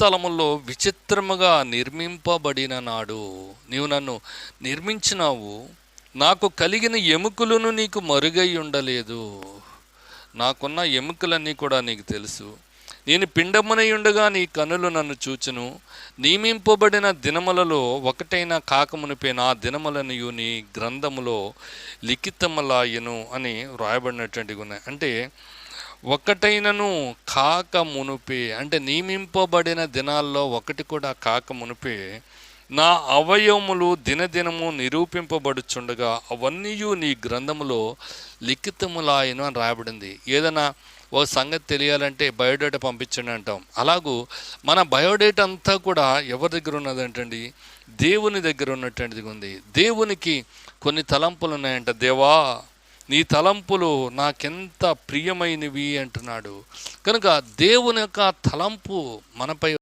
స్థలములో విచిత్రముగా నిర్మింపబడిన నాడు నీవు నన్ను నిర్మించినావు. నాకు కలిగిన ఎముకలను నీకు మరుగై ఉండలేదు. నాకున్న ఎముకలన్నీ కూడా నీకు తెలుసు. నేను పిండమునై ఉండగా నీ కనులు నన్ను చూచును. నియమింపబడిన దినములలో ఒకటైన కాకమునిపై నా దినములనియు నీ గ్రంథములో లిఖితములాయను అని వ్రాయబడినటువంటి ఉన్నాయి అంటే ఒకటైనను కాక మునుపే అంటే నియమింపబడిన దినాల్లో ఒకటి కూడా కాక మునుపే నా అవయవములు దినదినము నిరూపింపబడుచుండగా అవన్నీ నీ గ్రంథములో లిఖితములాయను అని రాయబడింది. ఏదైనా ఓ సంగతి తెలియాలంటే బయోడేటా పంపించండి అంటాం. అలాగూ మన బయోడేటా అంతా కూడా ఎవరి దగ్గర ఉన్నదంటండి? దేవుని దగ్గర ఉన్నటువంటిది ఉంది. దేవునికి కొన్ని తలంపులు ఉన్నాయంట. దేవా నీ తలంపులు నాకెంత ప్రియమైనవి అంటున్నాడు. కనుక దేవుని యొక్క తలంపు మనపై